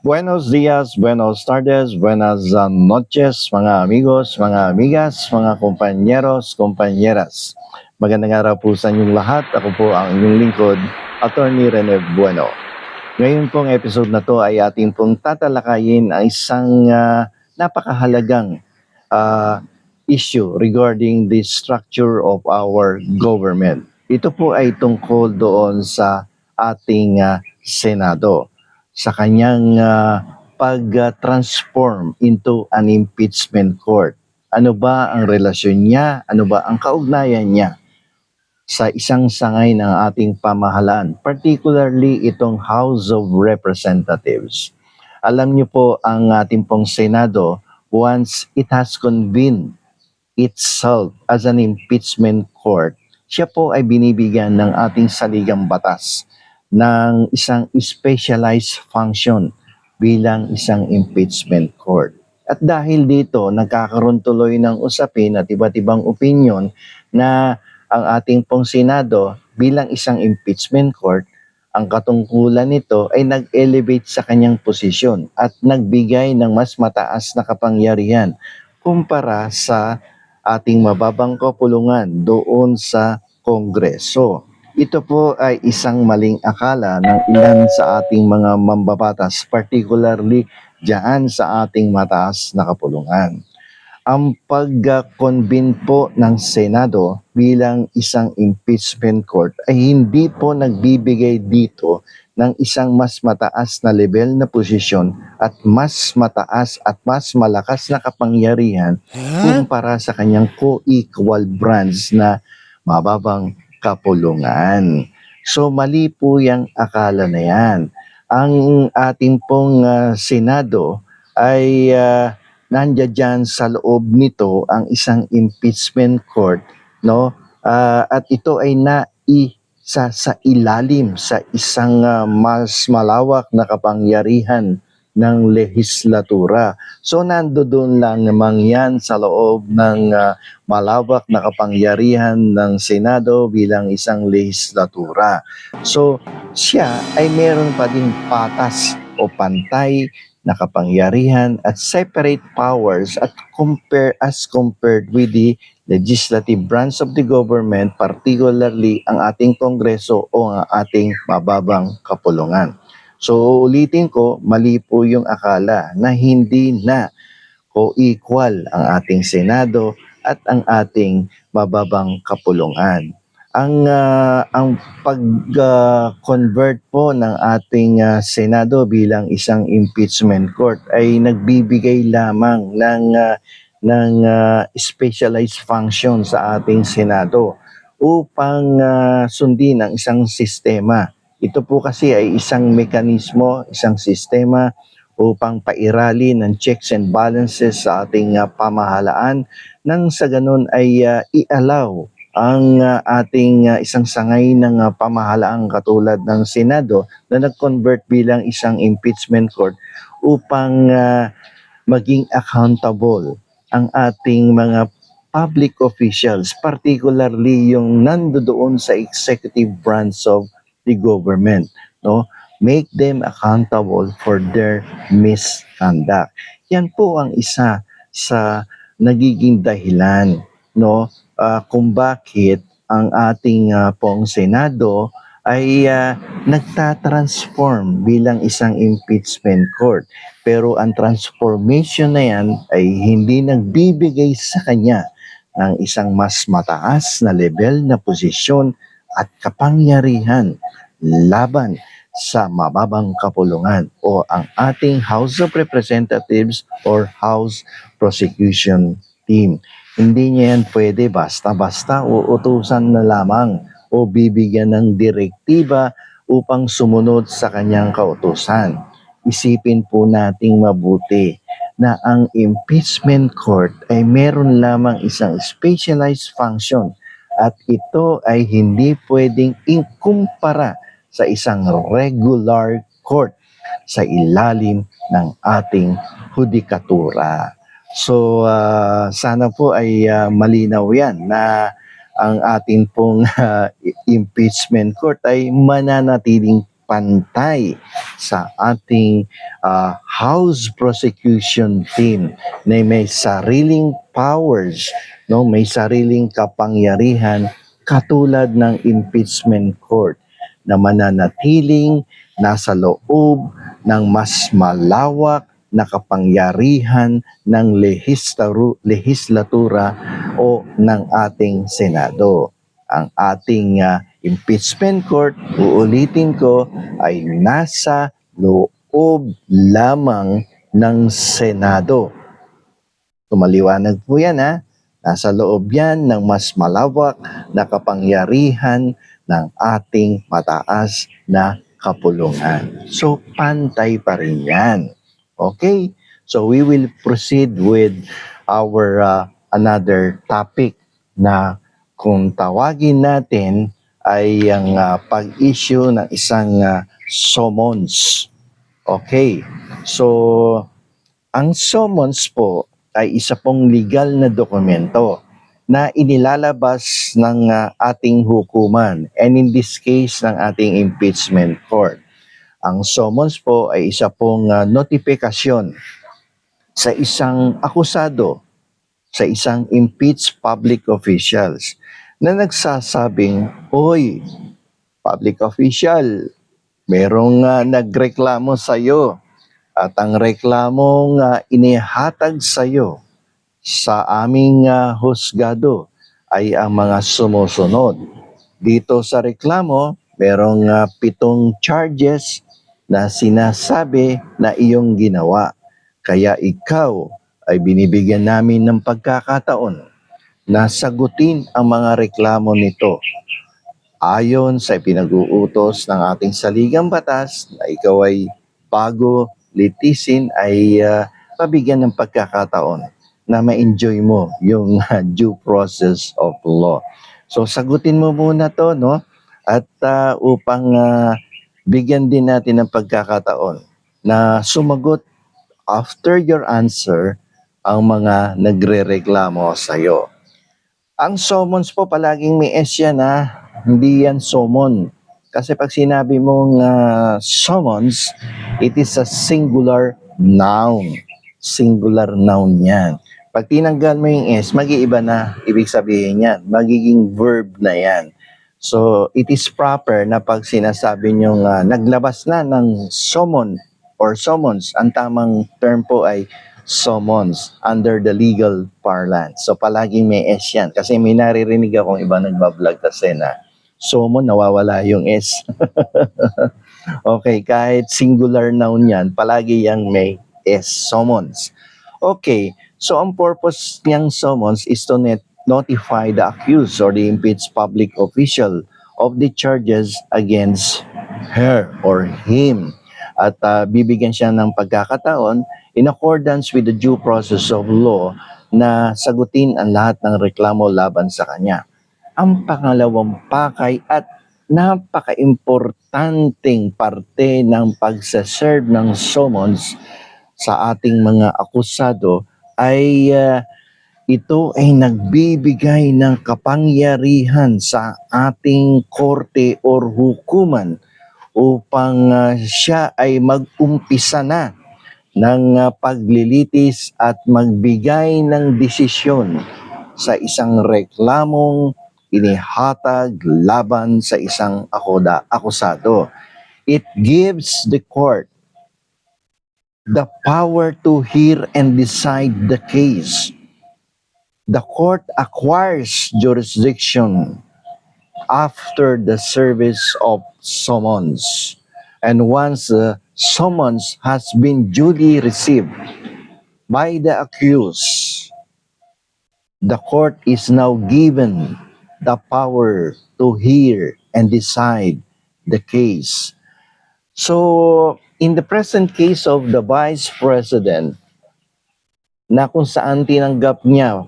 Buenos dias, buenos tardes, buenas uh, noches, mga amigos, mga amigas, mga kompanyeros, kompanyeras. Magandang araw po sa inyong lahat. Ako po ang inyong lingkod, Attorney Rene Bueno. Ngayon pong episode na to ay ating pong tatalakayin ang isang ah, napakahalagang ah, issue regarding the structure of our government. Ito po ay tungkol doon sa ating ah, Senado sa kanyang ah, pag-transform into an impeachment court. Ano ba ang relasyon niya? Ano ba ang kaugnayan niya sa isang sangay ng ating pamahalaan, particularly itong House of Representatives. Alam niyo po ang ating pong Senado, once it has convened itself as an impeachment court, siya po ay binibigyan ng ating saligang batas ng isang specialized function bilang isang impeachment court. At dahil dito, nagkakaroon tuloy ng usapin at iba't ibang opinion na ang ating pong Senado bilang isang impeachment court, ang katungkulan nito ay nag-elevate sa kanyang posisyon at nagbigay ng mas mataas na kapangyarihan kumpara sa ating mababang kapulungan doon sa Kongreso. Ito po ay isang maling akala ng ilan sa ating mga mambabatas, particularly diyan sa ating mataas na kapulungan. Ang pag-convene po ng Senado bilang isang impeachment court ay hindi po nagbibigay dito ng isang mas mataas na level na posisyon at mas mataas at mas malakas na kapangyarihan kumpara sa kanyang co-equal branch na mababang kapulungan. So mali po yung akala na yan. Ang ating pong ah, Senado ay uh, nandiyan dyan sa loob nito ang isang impeachment court no Ah, at ito ay naisa sa ilalim sa isang ah, mas malawak na kapangyarihan ng lehislatura. So nandoon lang namang yan sa loob ng ah, malawak na kapangyarihan ng Senado bilang isang lehislatura. So siya ay meron pa ding patas o pantay na kapangyarihan at separate powers at compare as compared with the legislative branch of the government, particularly ang ating kongreso o ang ating mababang kapulungan. So ulitin ko, mali po yung akala na hindi na co-equal ang ating Senado at ang ating mababang kapulungan. Ang ah, ang pag-convert po ng ating ah, Senado bilang isang impeachment court ay nagbibigay lamang ng ah, ng ah, specialized function sa ating Senado upang ah, sundin ang isang sistema. Ito po kasi ay isang mekanismo, isang sistema upang pairali ng checks and balances sa ating ah, pamahalaan. Nang sa ganun ay ah, i-allow ang ah, ating ah, isang sangay ng ah, pamahalaang katulad ng Senado na nag-convert bilang isang impeachment court upang ah, maging accountable ang ating mga public officials, particularly yung nandoon sa executive branch of the government, no? Make them accountable for their misconduct. Yan po ang isa sa nagiging dahilan, no? ah, kung bakit ang ating ah, pong Senado ay ah, nagtatransform bilang isang impeachment court. Pero ang transformation na yan ay hindi nagbibigay sa kanya ng isang mas mataas na level na posisyon at kapangyarihan laban sa mababang kapulungan o ang ating House of Representatives or House Prosecution Team. Hindi niya yan pwede basta-basta uutusan na lamang o bibigyan ng direktiba upang sumunod sa kanyang kautusan. Isipin po nating mabuti na ang impeachment court ay meron lamang isang specialized function at ito ay hindi pwedeng ikumpara sa isang regular court sa ilalim ng ating hudikatura. So ah, sana po ay ah, malinaw yan na ang ating pong ah, impeachment court ay mananatiling pantay sa ating ah, House Prosecution Team na may sariling powers, no, may sariling kapangyarihan katulad ng impeachment court na mananatiling nasa loob ng mas malawak na kapangyarihan ng lehislatura o ng ating Senado. Ang ating ah, impeachment court, uulitin ko, ay nasa loob lamang ng Senado. Tumaliwanag po yan ha. Nasa loob yan ng mas malawak na kapangyarihan ng ating mataas na kapulungan. So, pantay pa rin yan. Okay? So, we will proceed with our uh, another topic na kung tawagin natin ay ang uh, pag-issue ng isang uh, summons. Okay. So, ang summons po ay isa pong legal na dokumento na inilalabas ng uh, ating hukuman and in this case ng ating impeachment court. Ang summons po ay isa pong uh, notifikasyon sa isang akusado, sa isang impeached public officials na nagsasabing, Hoy, public official, merong uh, nagreklamo sa iyo at ang reklamong uh, inihatag sa iyo sa aming uh, husgado ay ang mga sumusunod. Dito sa reklamo, merong uh, pitong charges na sinasabi na iyong ginawa. Kaya ikaw ay binibigyan namin ng pagkakataon na sagutin ang mga reklamo nito. Ayon sa pinag-uutos ng ating saligang batas na ikaw ay bago litisin ay uh, pabigyan ng pagkakataon na ma-enjoy mo yung uh, due process of law. So sagutin mo muna to no at uh, upang uh, bigyan din natin ng pagkakataon na sumagot after your answer ang mga nagrereklamo sa iyo. Ang summons po palaging may S yan ha, hindi yan summon. Kasi pag sinabi mong uh, summons, it is a singular noun. Singular noun yan. Pag tinanggal mo yung S, mag-iiba na ibig sabihin yan. Magiging verb na yan. So, it is proper na pag sinasabi nyo uh, naglabas na ng summon or summons, ang tamang term po ay summons under the legal parlance. So, palaging may S yan. Kasi may naririnig akong iba nagbablog kasi na summon, nawawala yung S. okay, kahit singular noun yan, palagi yang may S, summons. Okay, so ang purpose niyang summons is to net notify the accused or the impeached public official of the charges against her or him. At uh, bibigyan siya ng pagkakataon in accordance with the due process of law na sagutin ang lahat ng reklamo laban sa kanya. Ang pangalawang pakay at napaka-importanting parte ng pagsaserve ng summons sa ating mga akusado ay uh, ito ay nagbibigay ng kapangyarihan sa ating korte or hukuman upang uh, siya ay mag-umpisa na ng uh, paglilitis at magbigay ng desisyon sa isang reklamong inihatag laban sa isang akoda, akusado. It gives the court the power to hear and decide the case. The court acquires jurisdiction after the service of summons. And once the summons has been duly received by the accused, the court is now given the power to hear and decide the case. So, in the present case of the Vice President, na kung saan tinanggap niya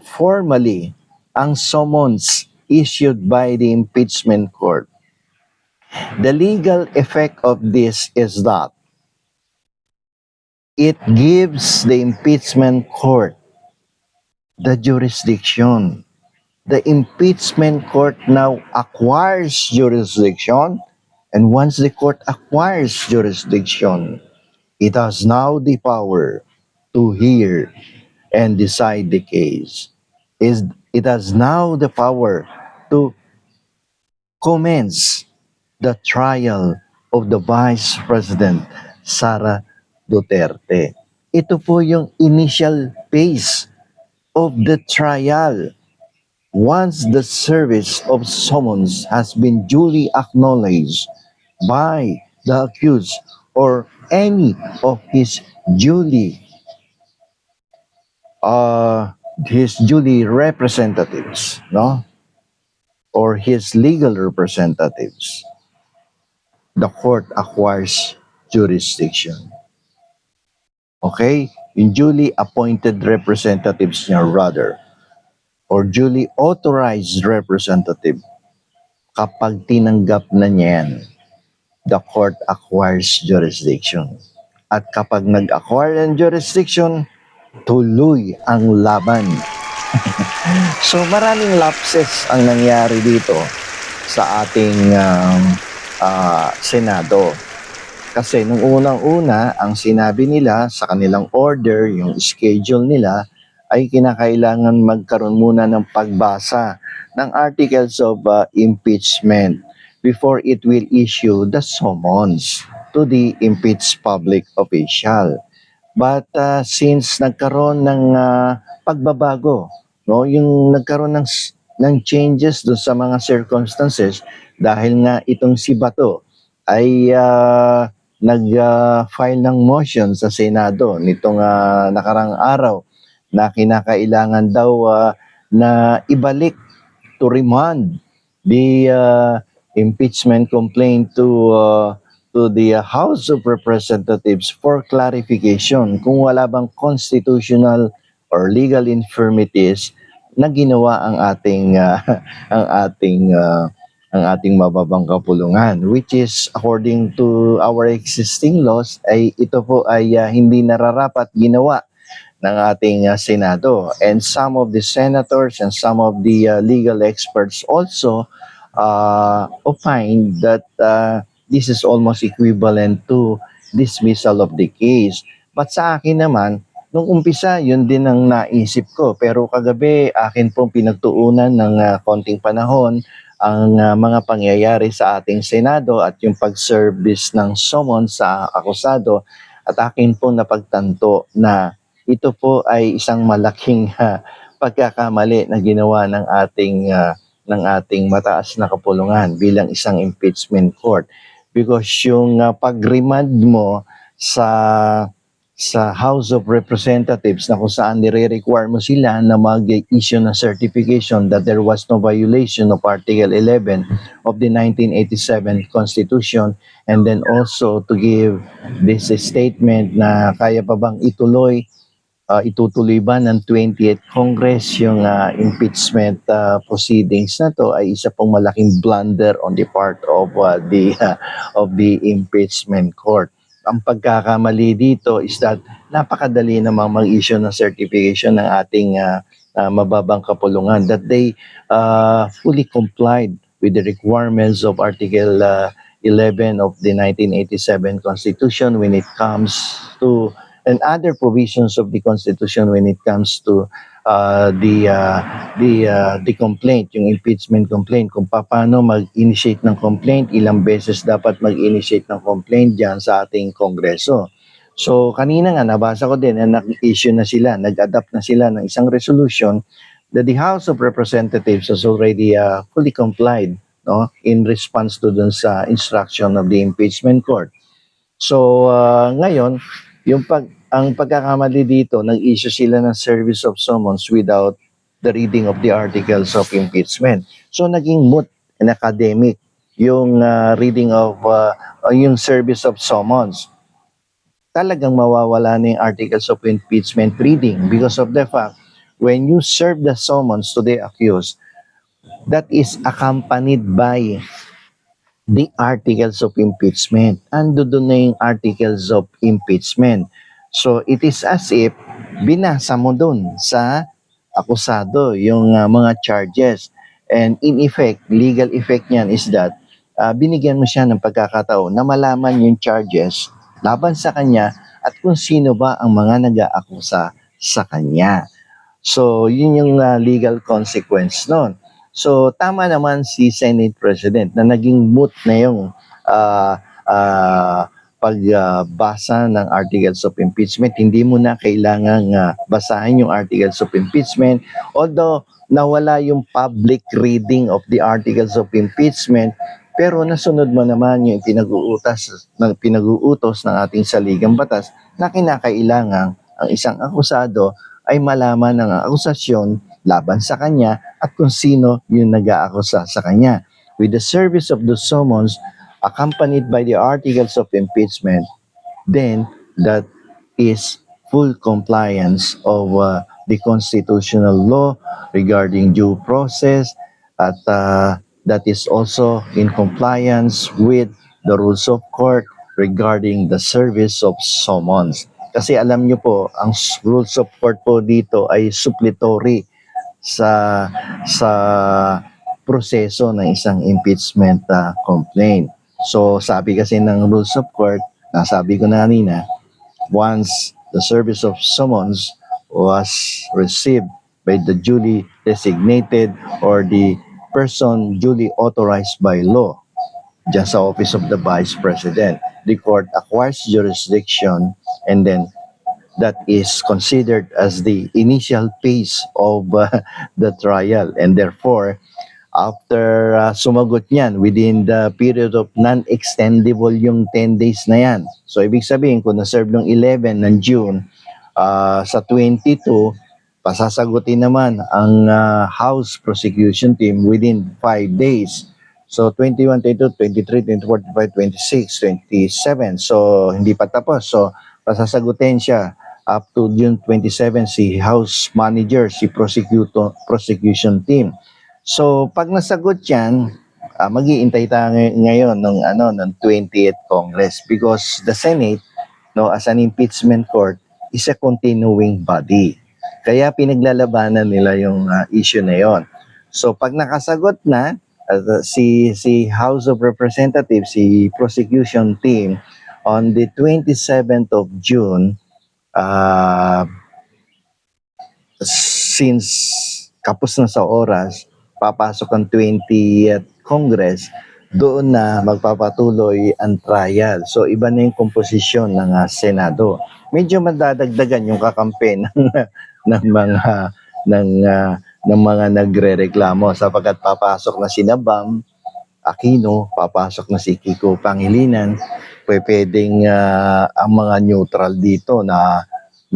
formally ang summons issued by the impeachment court, the legal effect of this is that it gives the impeachment court the jurisdiction. The impeachment court now acquires jurisdiction And once the court acquires jurisdiction, it has now the power to hear and decide the case. It has now the power to commence the trial of the Vice President Sara Duterte. Ito po yung initial phase of the trial. Once the service of summons has been duly acknowledged by the accused or any of his duly uh, his duly representatives, no? Or his legal representatives, the court acquires jurisdiction. Okay? Yung duly appointed representatives niya rather, or duly authorized representative, kapag tinanggap na niya yan, the court acquires jurisdiction. At kapag nag-acquire ng jurisdiction, tuloy ang laban. so maraming lapses ang nangyari dito sa ating um, ah, Senado. Kasi nung unang-una, ang sinabi nila sa kanilang order, yung schedule nila, ay kinakailangan magkaroon muna ng pagbasa ng articles of uh, impeachment before it will issue the summons to the impeached public official. But uh, since nagkaroon ng uh, pagbabago, no, yung nagkaroon ng ng changes do sa mga circumstances dahil nga itong si Bato ay uh, nag-file ng motion sa Senado nitong uh, nakarang araw na kinakailangan daw uh, na ibalik to remand the uh, impeachment complaint to uh, to the House of Representatives for clarification kung wala bang constitutional or legal infirmities na ginawa ang ating uh, ang ating uh, ang ating mababang kapulungan which is according to our existing laws ay ito po ay uh, hindi nararapat ginawa ng ating uh, Senado. And some of the senators and some of the uh, legal experts also uh, opine that uh, this is almost equivalent to dismissal of the case. But sa akin naman, nung umpisa, yun din ang naisip ko. Pero kagabi, akin pong pinagtuunan ng uh, konting panahon ang uh, mga pangyayari sa ating Senado at yung pag-service ng summons sa akusado at akin pong napagtanto na ito po ay isang malaking uh, pagkakamali na ginawa ng ating uh, ng ating mataas na kapulungan bilang isang impeachment court. Because yung uh, pag-remand mo sa sa House of Representatives na kung saan nire-require mo sila na mag-issue ng certification that there was no violation of Article 11 of the 1987 Constitution and then also to give this statement na kaya pa bang ituloy uh, itutuloy ba ng 28th Congress yung uh, impeachment uh, proceedings na to ay isa pong malaking blunder on the part of uh, the uh, of the impeachment court. Ang pagkakamali dito is that napakadali namang mag-issue ng certification ng ating uh, uh, mababang kapulungan that they uh, fully complied with the requirements of Article uh, 11 of the 1987 Constitution when it comes to and other provisions of the Constitution when it comes to uh, the uh, the uh, the complaint, yung impeachment complaint, kung paano mag-initiate ng complaint, ilang beses dapat mag-initiate ng complaint diyan sa ating Kongreso. So kanina nga nabasa ko din na nag-issue na sila, nag-adapt na sila ng isang resolution that the House of Representatives has already uh, fully complied no in response to dun sa instruction of the impeachment court. So uh, ngayon, yung pag ang pagkakamali dito, nag-issue sila ng service of summons without the reading of the articles of impeachment. So naging moot and academic yung uh, reading of uh, yung service of summons. Talagang mawawala na yung articles of impeachment reading because of the fact when you serve the summons to the accused, that is accompanied by the articles of impeachment. Ando doon na yung articles of impeachment. So it is as if binasa mo doon sa akusado yung uh, mga charges. And in effect, legal effect niyan is that ah, binigyan mo siya ng pagkakataon na malaman yung charges laban sa kanya at kung sino ba ang mga nag-aakusa sa kanya. So, yun yung ah, legal consequence nun. So, tama naman si Senate President na naging moot na yung ah, ah, pagbasa ng articles of impeachment. Hindi mo na kailangang ah, basahin yung articles of impeachment. Although, nawala yung public reading of the articles of impeachment, pero nasunod mo naman yung pinag-uutos ng pinag-uutos ng ating saligang batas na kinakailangan ang isang akusado ay malaman ng akusasyon laban sa kanya at kung sino yung nag-aakusa sa kanya. With the service of the summons accompanied by the articles of impeachment, then that is full compliance of uh, the constitutional law regarding due process at uh, that is also in compliance with the rules of court regarding the service of summons. Kasi alam nyo po, ang rules of court po dito ay suppletory sa sa proseso ng isang impeachment uh, complaint. So sabi kasi ng rules of court, nasabi ko na kanina, once the service of summons was received by the duly designated or the person duly authorized by law dyan sa Office of the Vice President. The court acquires jurisdiction and then that is considered as the initial phase of uh, the trial and therefore after uh, sumagot niyan within the period of non-extendable yung 10 days na yan. So ibig sabihin kung na-serve ng 11 ng June uh, sa 22 pasasagutin naman ang uh, House prosecution team within 5 days. So 21, 22, 23, 24, 25, 26, 27. So hindi pa tapos. So pasasagutin siya up to June 27 si House Manager, si prosecutor, prosecution team. So pag nasagot yan, uh, mag-iintay tayo ngay- ngayon ng ano ng 20th Congress because the Senate no as an impeachment court is a continuing body. Kaya pinaglalabanan nila yung uh, issue na yon. So pag nakasagot na uh, si si House of Representatives, si prosecution team on the 27th of June uh, since kapos na sa oras, papasok ang 20th Congress, doon na magpapatuloy ang trial. So iba na yung komposisyon ng ah, Senado. Medyo madadagdagan yung kakampi ng, ng mga ng ah, ng mga nagrereklamo sapagkat papasok na si Nabam Aquino, papasok na si Kiko Pangilinan, pwe- pwedeng ah, ang mga neutral dito na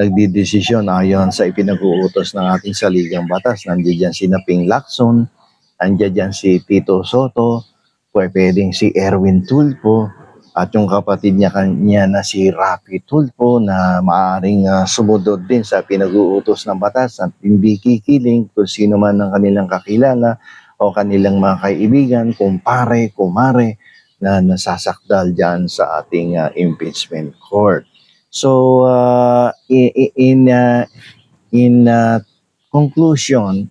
nagdidesisyon ayon sa ipinag-uutos ng ating saligang batas. Nandiyan si Naping Lacson, nandiyan si Tito Soto, pwe- pwedeng si Erwin Tulfo, at yung kapatid niya kanya na si Rafi Tulfo na maaring ah, sumunod din sa pinag-uutos ng batas at hindi kikiling kung sino man ang kanilang kakilala o kanilang mga kaibigan, kumpare, kumare na nasasakdal dyan sa ating ah, impeachment court. So, uh, in, uh, in uh, conclusion,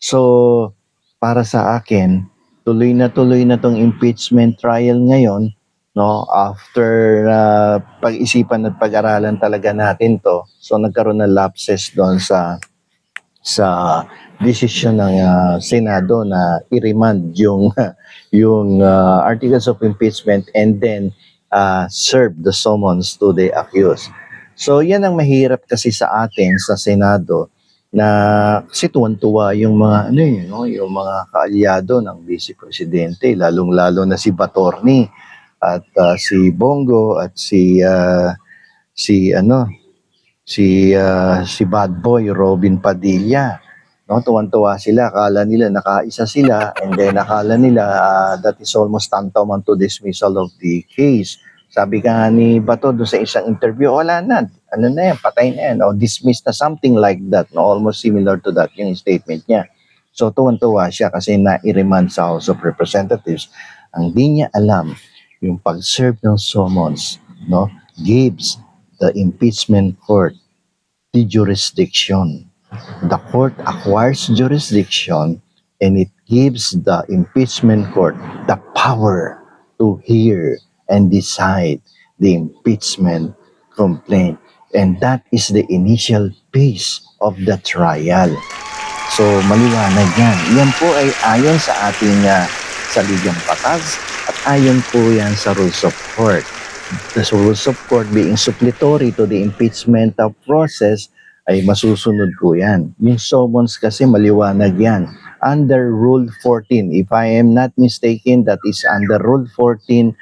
so para sa akin, tuloy na tuloy na tong impeachment trial ngayon, no? After uh, pag-isipan at pag-aralan talaga natin to. So nagkaroon ng lapses doon sa sa decision ng uh, Senado na i-remand yung yung uh, articles of impeachment and then uh, serve the summons to the accused. So yan ang mahirap kasi sa atin sa Senado na kasi tuwan-tuwa yung mga ano yun, no, yung mga kaalyado ng Vice Presidente, lalong-lalo na si Batorni at uh, si Bongo at si uh, si ano si uh, si Bad Boy Robin Padilla. No, tuwan-tuwa sila, akala nila nakaisa sila and then akala nila uh, that is almost tantamount to dismissal of the case. Sabi ka nga ni Bato doon sa isang interview, wala na, ano na yan, patay na yan, o dismissed na something like that, no? almost similar to that yung statement niya. So tuwan-tuwa siya kasi na-remand sa House of Representatives. Ang di niya alam, yung pag-serve ng summons, no, gives the impeachment court the jurisdiction. The court acquires jurisdiction and it gives the impeachment court the power to hear and decide the impeachment complaint. And that is the initial phase of the trial. So maliwanag yan. Yan po ay ayon sa ating uh, saligang patas at ayon po yan sa rules of court. The rules of court being suppletory to the impeachment of process ay masusunod po yan. Yung summons kasi maliwanag yan. Under Rule 14, if I am not mistaken, that is under Rule 14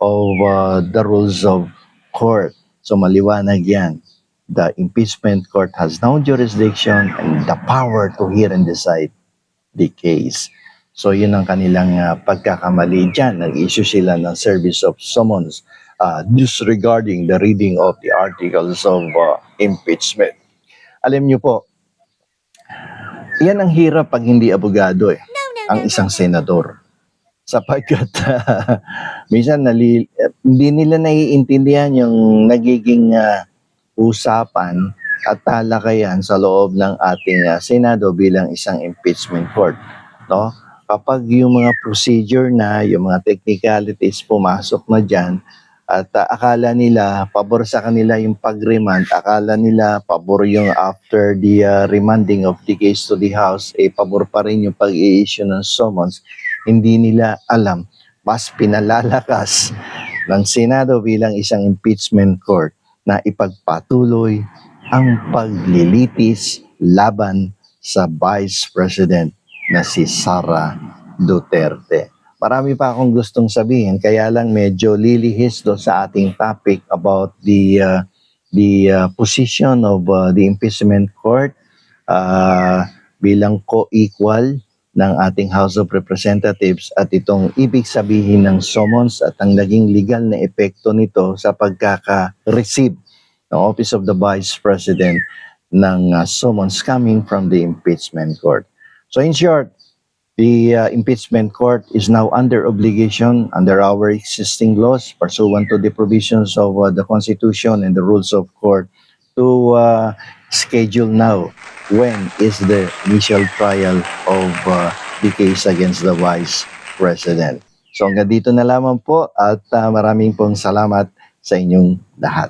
of uh, the rules of court. So maliwanag yan. The impeachment court has no jurisdiction and the power to hear and decide the case. So yun ang kanilang uh, pagkakamali dyan. Nag-issue sila ng service of summons uh, disregarding the reading of the articles of uh, impeachment. Alam niyo po, yan ang hirap pag hindi abogado eh, ang isang senador. Sapagkat uh, minsan nali, hindi nila naiintindihan yung nagiging uh, usapan at talakayan sa loob ng ating uh, Senado bilang isang impeachment court. No? Kapag yung mga procedure na, yung mga technicalities pumasok na dyan, at uh, akala nila pabor sa kanila yung pag-remand, akala nila pabor yung after the uh, remanding of the case to the House, eh pabor pa rin yung pag-i-issue ng summons. Hindi nila alam, mas pinalalakas ng Senado bilang isang impeachment court na ipagpatuloy ang paglilitis laban sa Vice President na si Sara Duterte. Marami pa akong gustong sabihin, kaya lang medyo lilihis do sa ating topic about the uh, the uh, position of uh, the impeachment court uh, bilang co-equal ng ating House of Representatives at itong ibig sabihin ng summons at ang naging legal na epekto nito sa pagkaka-receive ng Office of the Vice President ng uh, summons coming from the impeachment court. So in short, the uh, impeachment court is now under obligation under our existing laws pursuant to the provisions of uh, the Constitution and the rules of court to uh, schedule now when is the initial trial of uh, the case against the Vice President. So hanggang dito na lamang po at uh, maraming pong salamat sa inyong lahat.